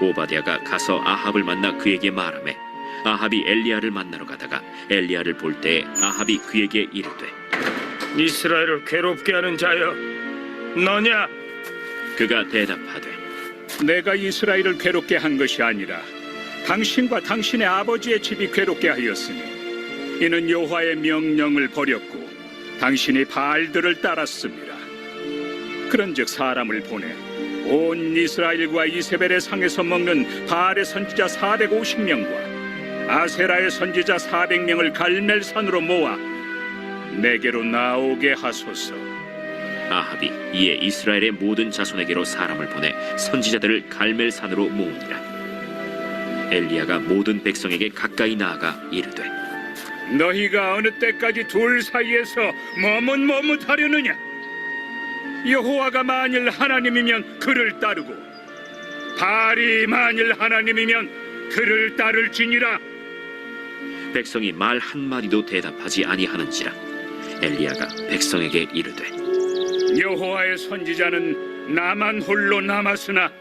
오바댜가 가서 아합을 만나 그에게 말하매 아합이 엘리야를 만나러 가다가 엘리야를 볼때 아합이 그에게 이르되 이스라엘을 괴롭게 하는 자여 너냐 그가 대답하되 내가 이스라엘을 괴롭게 한 것이 아니라 당신과 당신의 아버지의 집이 괴롭게 하였으니 이는 여호와의 명령을 버렸고 당신이 바알들을 따랐습니다. 그런즉 사람을 보내 온 이스라엘과 이세벨의 상에서 먹는 바알의 선지자 450명과 아세라의 선지자 400명을 갈멜산으로 모아 내게로 나오게 하소서. 아합이 이에 이스라엘의 모든 자손에게로 사람을 보내 선지자들을 갈멜산으로 모으니라 엘리야가 모든 백성에게 가까이 나아가 이르되 너희가 어느 때까지 둘 사이에서 머뭇머뭇하려느냐? 여호와가 만일 하나님이면 그를 따르고 바알이 만일 하나님이면 그를 따를지니라. 백성이 말 한마디도 대답하지 아니하는지라 엘리야가 백성에게 이르되 여호와의 선지자는 나만 홀로 남았으나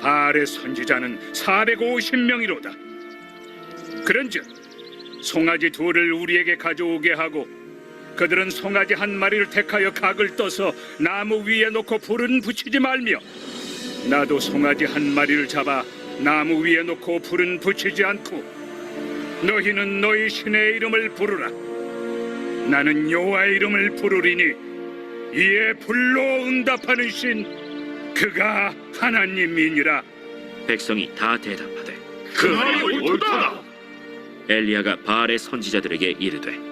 바알의 선지자는 450명이로다. 그런즉 송아지 둘을 우리에게 가져오게 하고 그들은 송아지 한 마리를 택하여 각을 떠서 나무 위에 놓고 불은 붙이지 말며 나도 송아지 한 마리를 잡아 나무 위에 놓고 불은 붙이지 않고 너희는 너희 신의 이름을 부르라. 나는 여호와의 이름을 부르리니 이에 불로 응답하는 신 그가 하나님이니라. 백성이 다 대답하되 그 말이 옳도다. 엘리야가 바알의 선지자들에게 이르되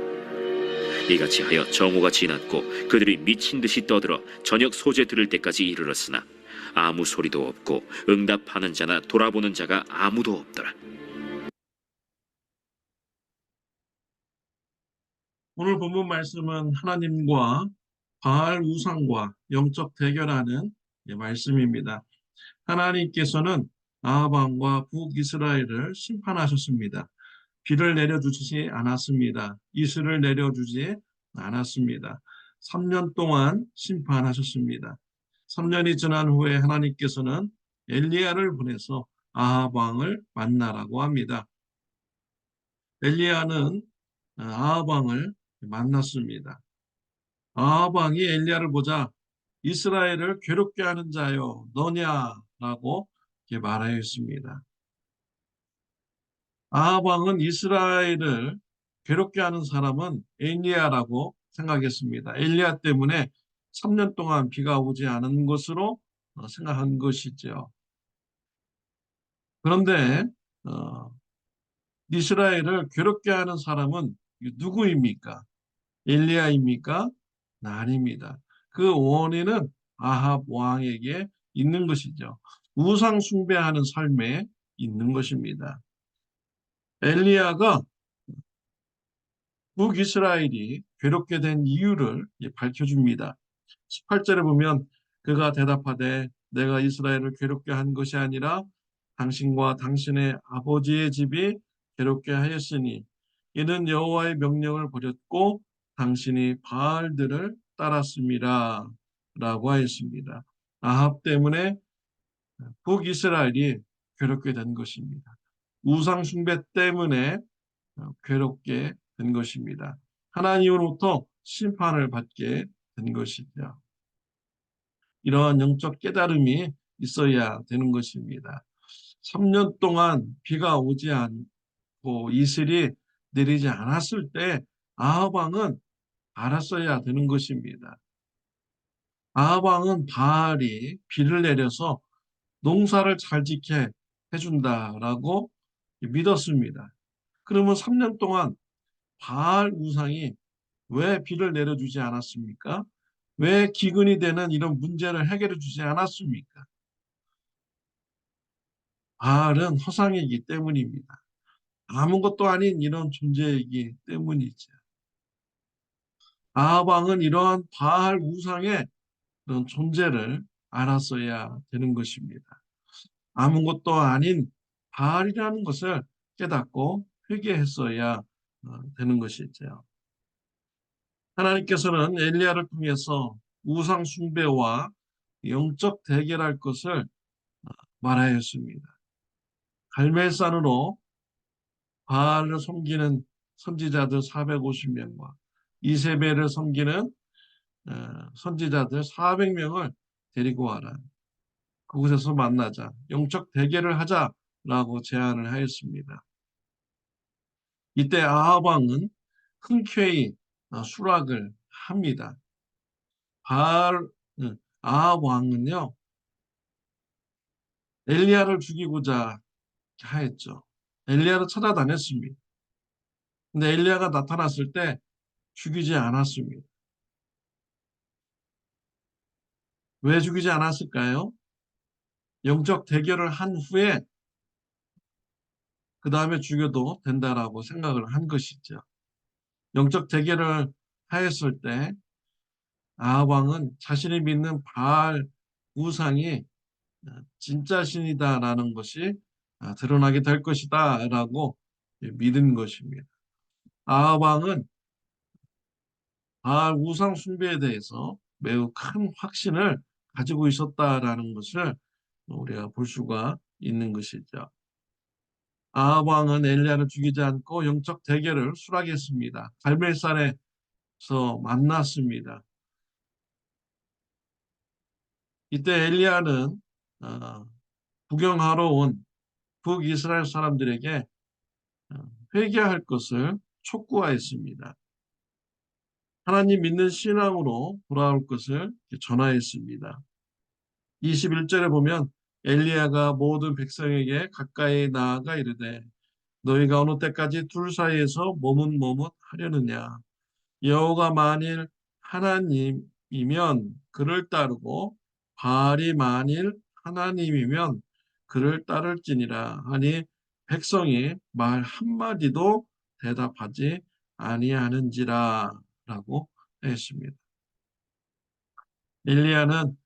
이같이 하여 정오가 지났고 그들이 미친 듯이 떠들어 저녁 소재 들을 때까지 이르렀으나 아무 소리도 없고 응답하는 자나 돌아보는 자가 아무도 없더라. 오늘 본문 말씀은 하나님과 바알 우상과 영적 대결하는 예, 말씀입니다. 하나님께서는 아합왕과 북이스라엘을 심판하셨습니다. 비를 내려주지 않았습니다. 이슬을 내려주지 않았습니다. 3년 동안 심판하셨습니다. 3년이 지난 후에 하나님께서는 엘리야를 보내서 아합 왕을 만나라고 합니다. 엘리야는 어, 아합 왕을 만났습니다. 아합 왕이 엘리야를 보자 이스라엘을 괴롭게 하는 자요 너냐라고 말하였습니다. 아합 왕은 이스라엘을 괴롭게 하는 사람은 엘리야라고 생각했습니다. 엘리야 때문에 3년 동안 비가 오지 않은 것으로 어, 생각한 것이죠. 그런데 어, 이스라엘을 괴롭게 하는 사람은 누구입니까? 엘리야입니까? 아닙니다. 그 원인은 아합 왕에게 있는 것이죠. 우상 숭배하는 삶에 있는 것입니다. 엘리야가 북이스라엘이 괴롭게 된 이유를 밝혀줍니다. 18절에 보면 그가 대답하되 내가 이스라엘을 괴롭게 한 것이 아니라 당신과 당신의 아버지의 집이 괴롭게 하였으니 이는 여호와의 명령을 버렸고 당신이 바알들을 따랐습니다. 라고 하였습니다. 아합 때문에 북이스라엘이 괴롭게 된 것입니다. 우상 숭배 때문에 괴롭게 된 것입니다. 하나님으로부터 심판을 받게 된 것이죠. 이러한 영적 깨달음이 있어야 되는 것입니다. 3년 동안 비가 오지 않고 이슬이 내리지 않았을 때 아합 왕은 알았어야 되는 것입니다. 아합 왕은 바알이 비를 내려서 농사를 잘 짓게 해준다라고 믿었습니다. 그러면 3년 동안 바알 우상이 왜 비를 내려주지 않았습니까? 왜 기근이 되는 이런 문제를 해결해 주지 않았습니까? 바알은 허상이기 때문입니다. 아무것도 아닌 이런 존재이기 때문이죠. 아합왕은 이러한 바알 우상의 그런 존재를 알았어야 되는 것입니다. 아무것도 아닌 바알이라는 것을 깨닫고 회개했어야 어, 되는 것이죠. 하나님께서는 엘리야를 통해서 우상 숭배와 영적 대결할 것을 어, 말하였습니다. 갈멜산으로 바알을 섬기는 선지자들 450명과 이세벨을 섬기는 어, 선지자들 400명을 데리고 와라. 그곳에서 만나자. 영적 대결을 하자 라고 제안을 하였습니다. 이때 아합 왕은 흔쾌히 어, 수락을 합니다. 바알 어, 아합 왕은요 엘리야를 죽이고자 하였죠. 엘리야를 찾아다녔습니다. 근데 엘리야가 나타났을 때 죽이지 않았습니다. 왜 죽이지 않았을까요? 영적 대결을 한 후에 그 다음에 죽여도 된다라고 생각을 한 것이죠. 영적 대결을 하였을 때 아합왕은 자신이 믿는 바알 우상이 진짜 신이다라는 것이 아, 드러나게 될 것이다 라고 믿은 것입니다. 아합왕은 바알 우상 숭배에 대해서 매우 큰 확신을 가지고 있었다라는 것을 우리가 볼 수가 있는 것이죠. 아합 왕은 엘리야를 죽이지 않고 영적 대결을 수락했습니다. 갈멜산에서 만났습니다. 이때 엘리야는 어, 구경하러 온 북이스라엘 사람들에게 어, 회개할 것을 촉구하였습니다. 하나님 믿는 신앙으로 돌아올 것을 전하였습니다. 21절에 보면 엘리야가 모든 백성에게 가까이 나아가 이르되 너희가 어느 때까지 둘 사이에서 머뭇머뭇 하려느냐 여호가 만일 하나님이면 그를 따르고 바알이 만일 하나님이면 그를 따를지니라 하니 백성이 말 한마디도 대답하지 아니하는지라 라고 했습니다. 엘리야는 어,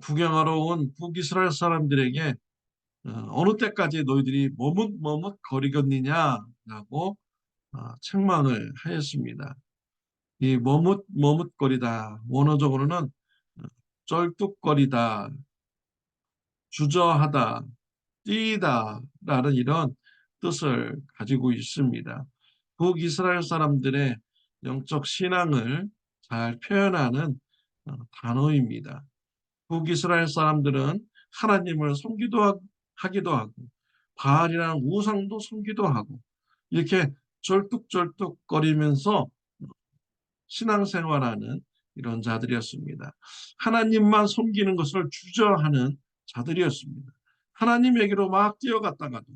구경하러 온 북이스라엘 사람들에게 어, 어느 때까지 너희들이 머뭇머뭇 거리겠느냐라고 어, 책망을 하였습니다. 이 머뭇머뭇거리다 원어적으로는 쩔뚝거리다, 주저하다, 뛰다 라는 이런 뜻을 가지고 있습니다. 북이스라엘 사람들의 영적 신앙을 잘 표현하는 단어입니다. 북이스라엘 사람들은 하나님을 섬기도 하기도 하고 바알이라는 우상도 섬기도 하고 이렇게 절뚝절뚝거리면서 신앙생활하는 이런 자들이었습니다. 하나님만 섬기는 것을 주저하는 자들이었습니다. 하나님에게로 막 뛰어갔다가도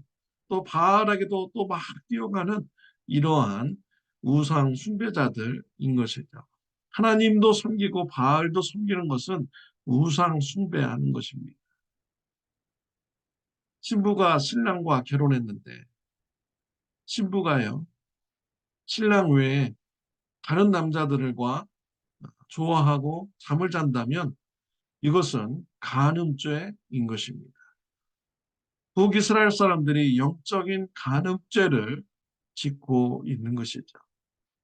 또 바알에게도 또 막 뛰어가는 이러한 우상 숭배자들인 것이죠. 하나님도 섬기고 바알도 섬기는 것은 우상 숭배하는 것입니다. 신부가 신랑과 결혼했는데 신부가요 신랑 외에 다른 남자들과 좋아하고 잠을 잔다면 이것은 간음죄인 것입니다. 북이스라엘 사람들이 영적인 간음죄를 짓고 있는 것이죠.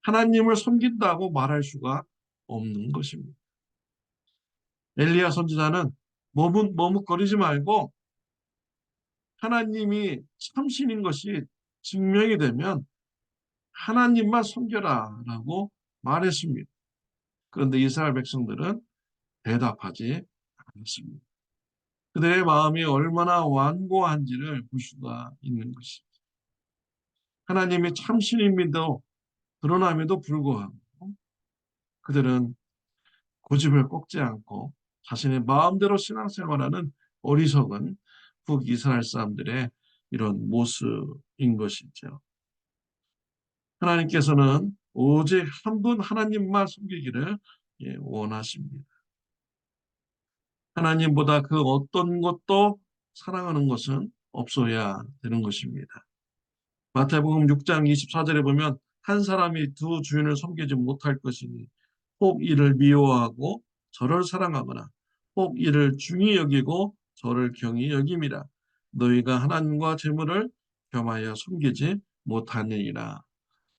하나님을 섬긴다고 말할 수가 없는 것입니다. 엘리야 선지자는 머뭇 머뭇거리지 말고 하나님이 참신인 것이 증명이 되면 하나님만 섬겨라 라고 말했습니다. 그런데 이스라엘 백성들은 대답하지 않았습니다. 그들의 마음이 얼마나 완고한지를 볼 수가 있는 것입니다. 하나님이 참신임에도 드러남에도 불구하고 그들은 고집을 꺾지 않고 자신의 마음대로 신앙생활하는 어리석은 북이스라엘 사람들의 이런 모습인 것이죠. 하나님께서는 오직 한 분 하나님만 섬기기를 예, 원하십니다. 하나님보다 그 어떤 것도 사랑하는 것은 없어야 되는 것입니다. 마태복음 6장 24절에 보면 한 사람이 두 주인을 섬기지 못할 것이니 혹 이를 미워하고 저를 사랑하거나 혹 이를 중히 여기고 저를 경히 여김이라 너희가 하나님과 재물을 겸하여 섬기지 못하느니라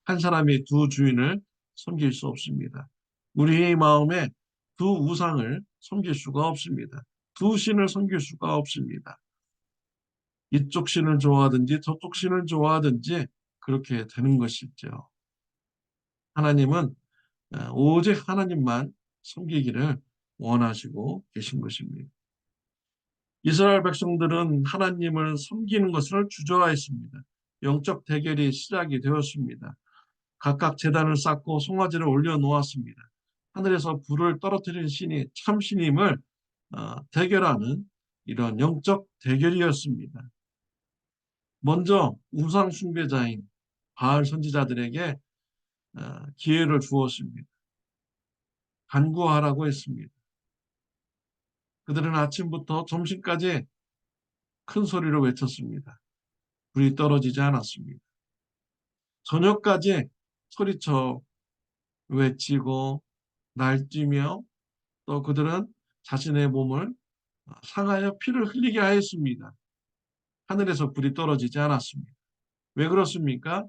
한 사람이 두 주인을 섬길 수 없습니다. 우리의 마음에 두 우상을 섬길 수가 없습니다. 두 신을 섬길 수가 없습니다. 이쪽 신을 좋아하든지 저쪽 신을 좋아하든지 그렇게 되는 것이죠. 하나님은 어, 오직 하나님만 섬기기를 원하시고 계신 것입니다. 이스라엘 백성들은 하나님을 섬기는 것을 주저하였습니다. 영적 대결이 시작이 되었습니다. 각각 재단을 쌓고 송아지를 올려놓았습니다. 하늘에서 불을 떨어뜨리는 신이 참신임을 어, 대결하는 이런 영적 대결이었습니다. 먼저 우상 숭배자인 바알 선지자들에게 어, 기회를 주었습니다. 간구하라고 했습니다. 그들은 아침부터 점심까지 큰 소리로 외쳤습니다. 불이 떨어지지 않았습니다. 저녁까지 소리쳐 외치고 날뛰며 또 그들은 자신의 몸을 상하여 피를 흘리게 하였습니다. 하늘에서 불이 떨어지지 않았습니다. 왜 그렇습니까?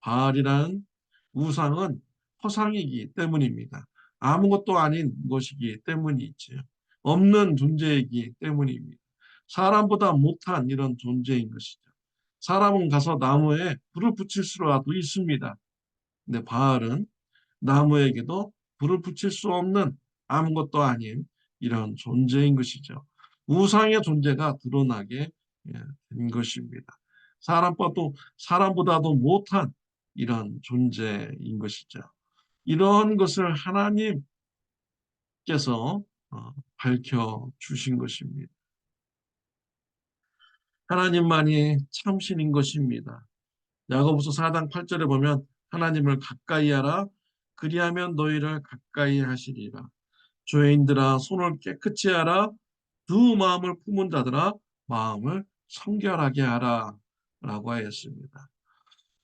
바알이라는 우상은 허상이기 때문입니다. 아무것도 아닌 것이기 때문이지요. 없는 존재이기 때문입니다. 사람보다 못한 이런 존재인 것이죠. 사람은 가서 나무에 불을 붙일 수라도 있습니다. 근데 바알은 나무에게도 불을 붙일 수 없는 아무것도 아닌 이런 존재인 것이죠. 우상의 존재가 드러나게 예, 된 것입니다. 사람보다도 사람보다도 못한 이런 존재인 것이죠. 이런 것을 하나님께서 어, 밝혀 주신 것입니다. 하나님만이 참신인 것입니다. 야고보서 4장 8절에 보면 하나님을 가까이 하라 그리하면 너희를 가까이 하시리라. 죄인들아 손을 깨끗이 하라 두 마음을 품은 자들아 마음을 성결하게 하라 라고 하였습니다.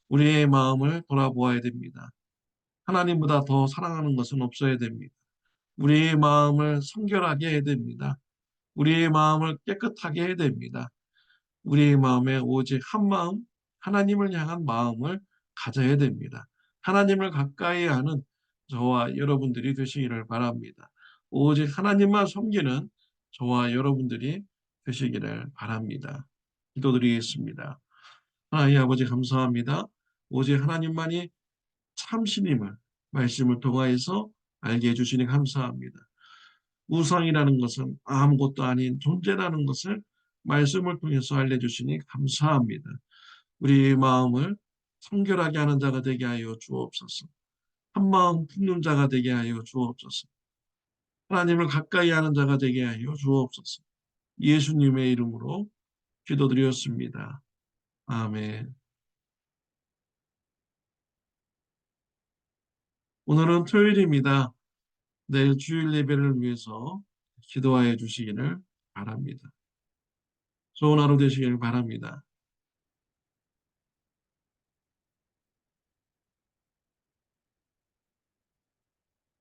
우리의 마음을 돌아보아야 됩니다. 하나님보다 더 사랑하는 것은 없어야 됩니다. 우리의 마음을 성결하게 해야 됩니다. 우리의 마음을 깨끗하게 해야 됩니다. 우리의 마음에 오직 한 마음, 하나님을 향한 마음을 가져야 됩니다. 하나님을 가까이 하는 저와 여러분들이 되시기를 바랍니다. 오직 하나님만 섬기는 저와 여러분들이 되시기를 바랍니다. 기도드리겠습니다. 하나님 아버지 감사합니다. 오직 하나님만이 참신임을 말씀을 통하여서 알게 해주시니 감사합니다. 우상이라는 것은 아무것도 아닌 존재라는 것을 말씀을 통해서 알려주시니 감사합니다. 우리 마음을 성결하게 하는 자가 되게 하여 주옵소서. 한 마음 품는 자가 되게 하여 주옵소서. 하나님을 가까이 하는 자가 되게 하여 주옵소서. 예수님의 이름으로 기도드렸습니다. 아멘. 오늘은 토요일입니다. 내일 주일 예배를 위해서 기도하여 주시기를 바랍니다. 좋은 하루 되시길 바랍니다.